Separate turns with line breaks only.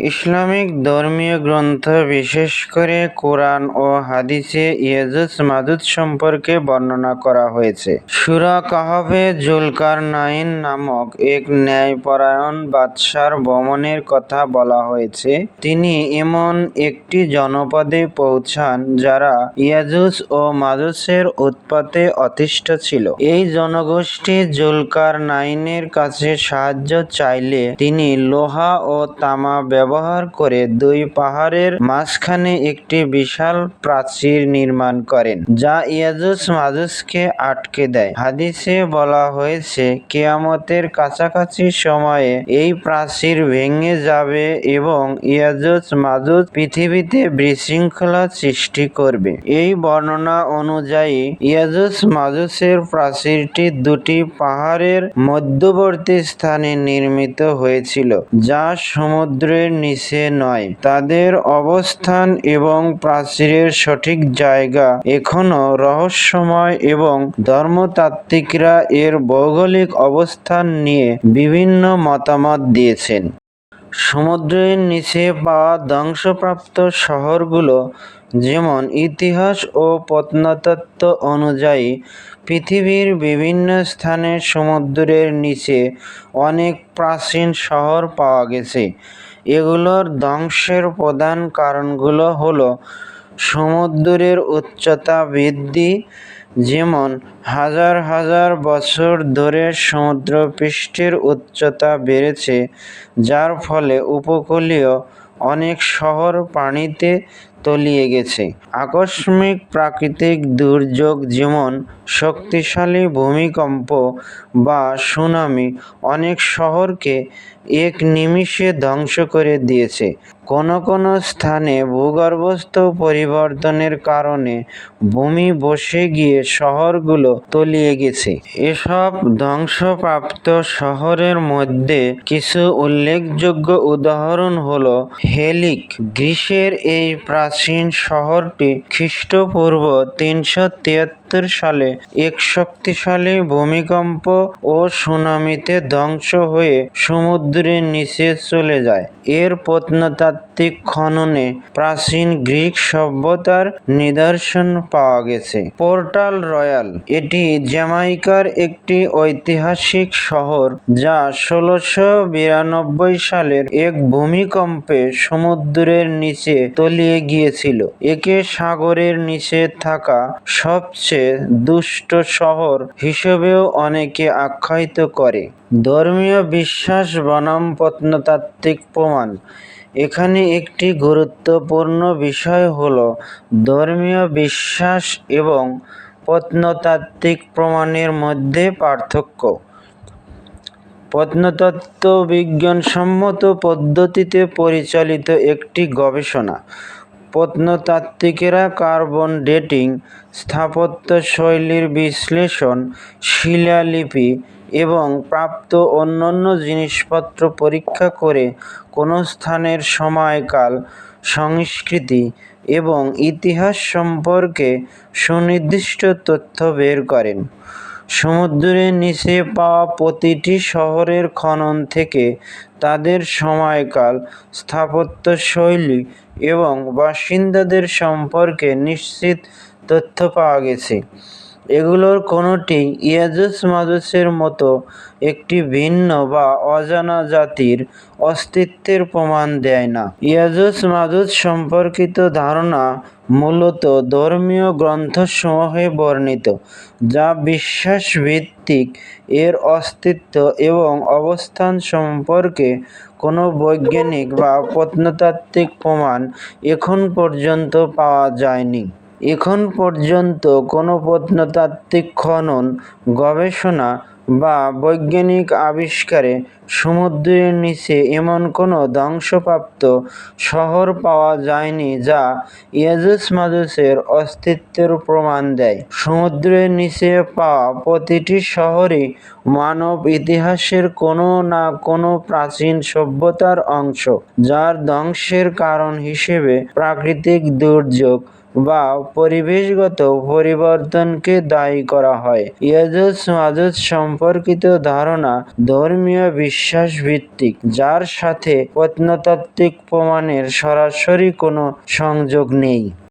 Islamic ধর্মীয় গ্রন্থ, বিশেষ করে কোরআন ও হাদিসে ইয়াজুজ মাজুজ সম্পর্কে বর্ণনা করা হয়েছে। সূরা কাহফে জুলকারনাইন নামক এক ন্যায়পরায়ণ বাদশার ভ্রমণের কথা বলা হয়েছে। তিনি এমন একটি জনপদে পৌঁছান যারা ইয়াজুজ ও মাজুজের উৎপাতে অতিষ্ঠ ছিল। এই জনগোষ্ঠী জুলকারনাইনের কাছে সাহায্য চাইলে তিনি লোহা ও তামা করে দুই পাহাড়ের মাঝখানে একটি বিশাল প্রাচীর নির্মাণ করেন, যা ইয়াজুজ মাজুজকে আটকে দেয়। হাদিসে বলা হয়েছে, কেয়ামতের কাছাকাছি সময়ে এই প্রাচীর ভেঙে যাবে এবং ইয়াজুজ মাজুজ পৃথিবীতে বিশৃঙ্খলা সৃষ্টি করবে। এই বর্ণনা অনুযায়ী ইয়াজুজ মাজুজের প্রাচীরটি দুটি পাহাড়ের মধ্যবর্তী স্থানে নির্মিত হয়েছিল, যা সমুদ্রের নিচে নয়। তাদের অবস্থান এবং প্রাচীরের সঠিক জায়গা এখনও রহস্যময় এবং ধর্মতাত্ত্বিকরা এর ভৌগোলিক অবস্থান নিয়ে বিভিন্ন মতামত দিয়েছেন। সমুদ্রের নিচে পাওয়া ধ্বংসপ্রাপ্ত শহরগুলো যেমন ইতিহাস ও প্রত্নতত্ত্ব অনুযায়ী পৃথিবীর বিভিন্ন স্থানে সমুদ্রের নিচে অনেক প্রাচীন শহর পাওয়া গেছে। এগুলোর ধ্বংসের প্রধান কারণগুলো হলো সমুদ্রের উচ্চতা বৃদ্ধি, যেমন হাজার হাজার বছর ধরে সমুদ্রপৃষ্ঠের উচ্চতা বেড়েছে, যার ফলে উপকূলীয় অনেক শহর পানিতে তলিয়ে গেছে। আকস্মিক প্রাকৃতিক দুর্যোগ যেমন শক্তিশালী ভূমিকম্প বা সুনামি অনেক শহরকে এক নিমিষে ধ্বংস করে দিয়েছে। কোনো কোনো স্থানে ভূগর্ভস্থ পরিবর্তনের কারণে ভূমি বসে গিয়ে শহরগুলো তলিয়ে গেছে। এসব ধ্বংসপ্রাপ্ত শহরের মধ্যে কিছু উল্লেখযোগ্য উদাহরণ হলো হেলিক। গ্রিসের এই প্রাচীন শহরটি খ্রিস্টপূর্ব তিনশো তিয়াত্তর সালে এক শক্তিশালী ভূমিকম্প ও সুনামিতে ধ্বংস হয়ে সমুদ্রের নিচে চলে যায়। এর প্রত্নতাত্ত্বিক খননে প্রাচীন গ্রিক সভ্যতার নিদর্শন পাওয়া গেছে। পোর্টাল রয়্যাল, এটি জ্যামাইকার একটি ঐতিহাসিক শহর যা ষোলোশো বিরানব্বই সালের এক ভূমিকম্পে সমুদ্রের নিচে তলিয়ে গিয়েছিল। একে সাগরের নিচে থাকা সবচেয়ে দুষ্ট শহর হিসেবেও অনেকে আখ্যায়িত করে। ধর্মীয় বিশ্বাস বনাম প্রত্নতাত্ত্বিক প্রমাণ। এখানে একটি গুরুত্বপূর্ণ বিষয় হল ধর্মীয় বিশ্বাস এবং প্রত্নতাত্ত্বিক প্রমাণের মধ্যে পার্থক্য। প্রত্নতত্ত্ব বিজ্ঞানসম্মত পদ্ধতিতে পরিচালিত একটি গবেষণা প্রত্নতাত্ত্বিকেরা কার্বন ডেটিং, স্থাপত্যশৈলীর বিশ্লেষণ, শিলালিপি এবং প্রাপ্ত অন্যান্য জিনিসপত্র পরীক্ষা করে কোনো স্থানের সময়কাল, সংস্কৃতি এবং ইতিহাস সম্পর্কে সুনির্দিষ্ট তথ্য বের করেন। সমুদ্রের নিচে পাওয়া প্রতিটি শহরের খনন থেকে তাদের সময়কাল, স্থাপত্যশৈলী এবং বাসিন্দাদের সম্পর্কে নিশ্চিত তথ্য পাওয়া গেছে। এগুলোর কোনোটি ইয়াজুজ মাজুজের মতো একটি ভিন্ন বা অজানা জাতির অস্তিত্বের প্রমাণ দেয় না। ইয়াজুজ মাজুজ সম্পর্কিত ধারণা মূলত ধর্মীয় গ্রন্থসমূহে বর্ণিত, যা বিশ্বাসভিত্তিক এর অস্তিত্ব এবং অবস্থান সম্পর্কে কোনো বৈজ্ঞানিক বা প্রত্নতাত্ত্বিক প্রমাণ এখন পর্যন্ত পাওয়া যায়নি। এখন পর্যন্ত কোনো প্রত্নতাত্ত্বিক খনন, গবেষণা বা বৈজ্ঞানিক আবিষ্কারে সমুদ্রের নিচে এমন কোনো ধ্বংসপ্রাপ্ত শহর পাওয়া যায়নি যা ইয়াজুজ মাজুজের অস্তিত্বের প্রমাণ দেয়। সমুদ্রের নিচে পাওয়া প্রতিটি শহরই মানব ইতিহাসের কোনো না কোনো প্রাচীন সভ্যতার অংশ, যার ধ্বংসের কারণ হিসেবে প্রাকৃতিক দুর্যোগ বা পরিবেশগত পরিবর্তনকে দায়ী করা হয়। ইয়াজুজ মাজুজ সম্পর্কিত ধারণা ধর্মীয় বিশ্বাস ভিত্তিক যার সাথে প্রত্নতাত্ত্বিক প্রমাণের সরাসরি কোনো সংযোগ নেই।